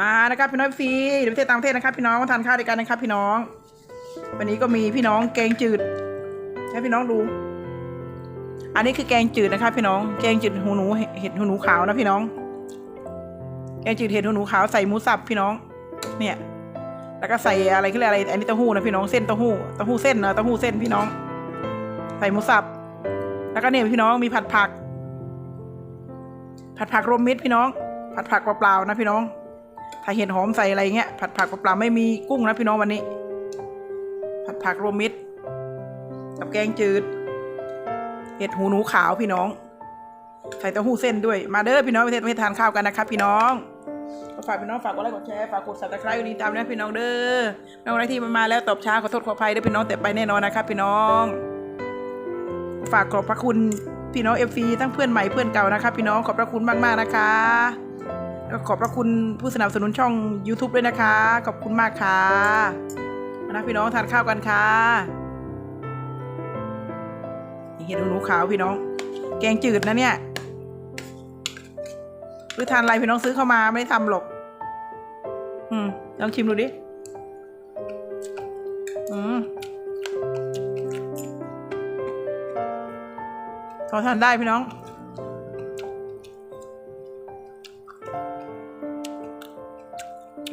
มานะครับพี่น้องฟรีเดี๋ยวประเทศต่างประเทศนะครับ พี่น้องมาทานข้าวด้วยกันนะครับ พี่น้อง วันนี้ก็มีพี่น้องแกงจืดให้พี่น้องดู อันนี้คือแกงจืดนะครับ พี่น้อง แกงจืดหูหนูเห็ดหูหนูขาวนะพี่น้อง แกงจืดเห็ดหูหนูขาวใส่หมูสับพี่น้อง เนี่ย แล้วก็ใส่อะไรคืออะไร อันนี้เต้าหู้นะพี่น้อง เส้นเต้าหู้ เต้าหู้เส้นนะเต้าหู้เส้นพี่น้อง ใส่หมูสับ แล้วก็เนี่ยพี่น้องมีผัดผัก ผัดผักรวมมิตรพี่น้อง ผัดผักเปล่าๆนะพี่น้อง ถ้าเห็ดหอมใส่อะไรเงี้ยผัดผักเปล่าๆไม่มีกุ้งนะพี่น้องวันนี้ ผัดผักรวมมิตร กับแกงจืดเห็ดหูหนูขาวพี่น้อง ใส่เต้าหู้เส้นด้วยมาเด้อพี่น้องประเทศประเทศทานข้าวกันนะครับพี่น้องฝากพี่น้องฝากกดไลค์กดแชร์ฝากกดซับสไครต์วันนี้ตามนะพี่น้องเด้อไม่ว่าอะไรที่มันมาแล้วตอบช้าขอโทษขออภัยเด้อพี่น้องแต่ไปแน่นอนนะครับพี่น้อง ฝากขอบพระคุณพี่น้องเอฟซีทั้งเพื่อนใหม่เพื่อนเก่านะครับพี่น้องขอบพระคุณมากๆนะคะ แล้วขอบพระคุณผู้สนับสนุนช่อง YouTube ด้วยนะคะ ขอบคุณมากค่ะนะพี่น้องทานข้าวกันค่ะนี่เห็ดหูหนูขาวพี่น้อง แกงจืดนะเนี่ยหรือทานอะไรพี่น้องซื้อเข้ามาไม่ได้ทำหรอก อืมลองชิมดูดิ อืมพอทานได้พี่น้อง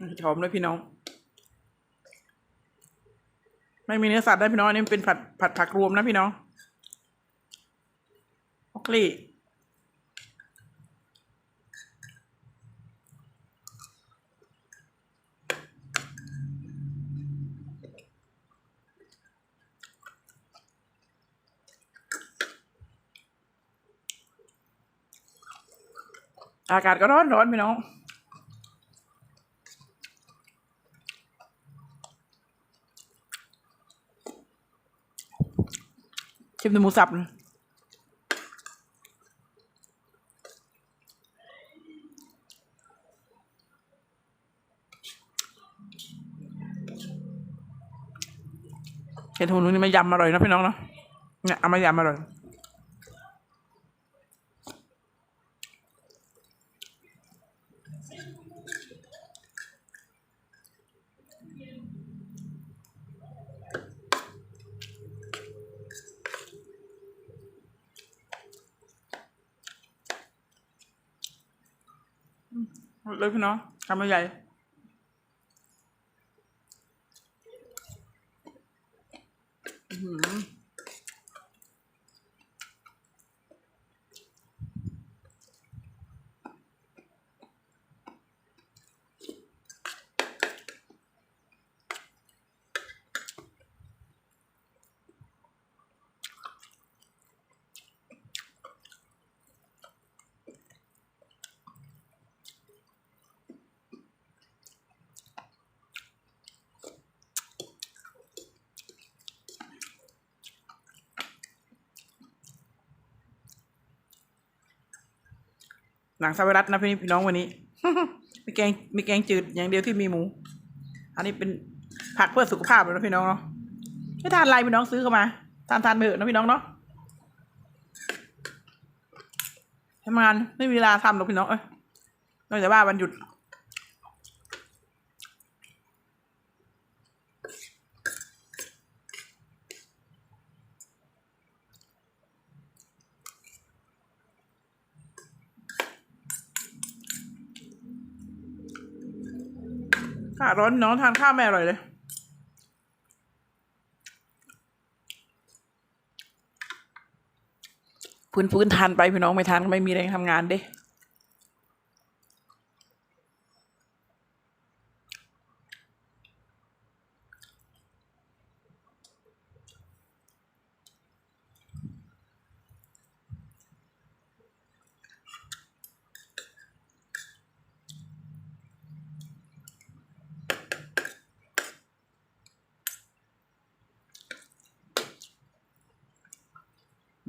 หอทเห็ดหอมเห็ดหอมด้วยพี่น้อง ไม่มีเนื้อสัตว์ได้พี่น้องอันนี้เป็นผัดผัดผักรวมนะพี่น้องมอคคอรี่อากาศก็ร้อนร้อนพี่น้อง ชิมแต่หมูสับเห็ดหูหนูนี่มายำอร่อยนะพี่น้องเนาะเนี่ยเอามายำอร่อย เลยพี่น้องทำไม่ใหญ่อืม หนังซาวิรัตนะพี่พี่น้องวันนี้ มีแกงมีแกงจืดอย่างเดียวที่มีหมู อันนี้เป็นผักเพื่อสุขภาพเลยนะพี่น้องเนาะไม่ทานอะไรพี่น้องซื้อเข้ามา ทานทานไปเถอะนะพี่น้องเนาะทำงานไม่มีเวลาทำหรอกพี่น้องเอ้ยนอกจากว่าวันหยุด ข้าร้อนน้องทานข้าวไม่อร่อยเลย พื้นพื้นทานไปพี่น้องไม่ทานก็ไม่มีแรงทำงานเด้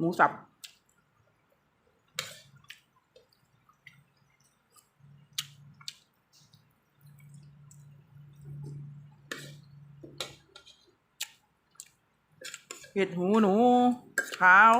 มูสับ เห็ดหูหนูขาว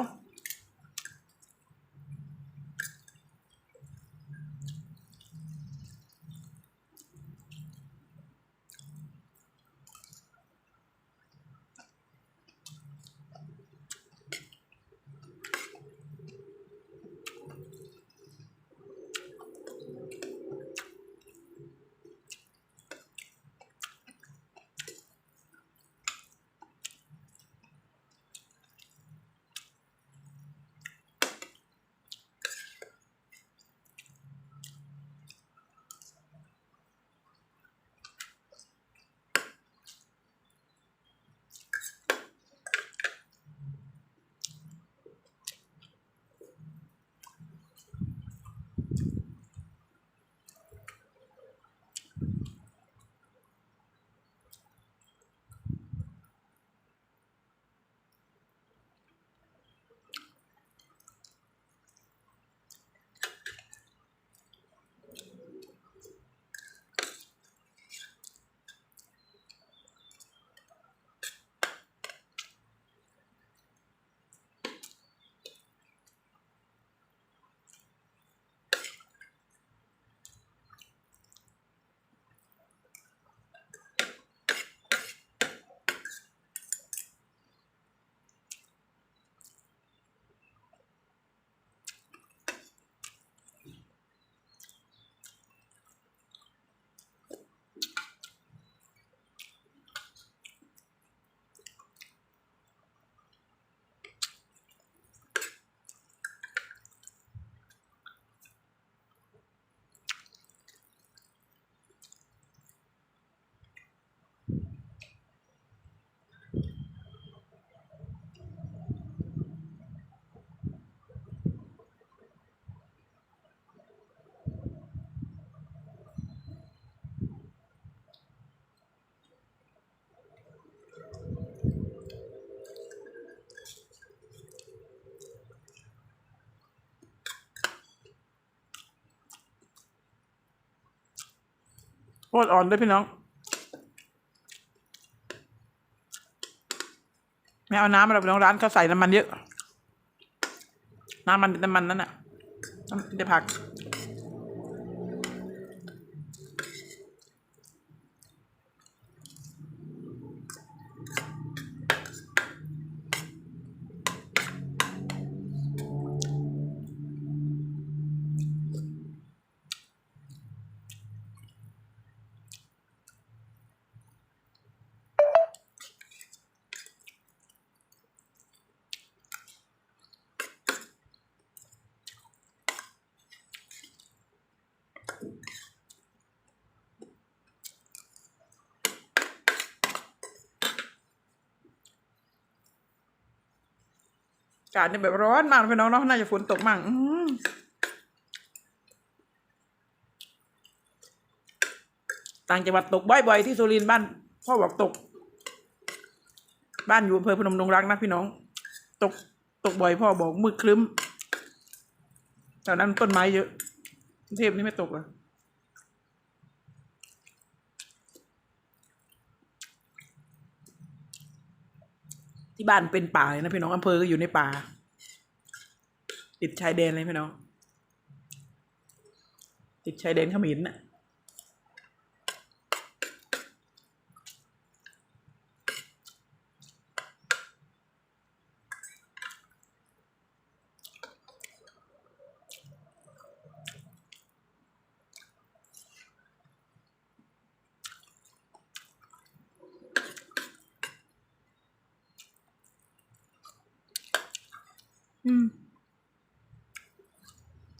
โคตรอ่อนด้วยพี่น้องไม่เอาน้ำมาหรอกพี่น้องร้านเขาใส่น้ำมันเยอะ น้ำมันน้ำมันนั่นน่ะน้ำจะผัก กาศเนี่ยแบบร้อนมากพี่น้องเนาะน่าจะฝนตกมั่งอือต่างจังหวัดตกบ่อยๆที่สุรินทร์บ้านพ่อบอกตก บ้านอยู่อำเภอพนมดงรักนะพี่น้อง ตกตกบ่อยพ่อบอกมืดครึ้มแถวนั้นต้นไม้เยอะกรุงเทพนี่ไม่ตกเหรอ ที่บ้านเป็นป่าเลยนะพี่น้องอำเภอก็อยู่ในป่า ติดชายแดนเลยพี่น้อง ติดชายแดนเขมรน่ะ อืม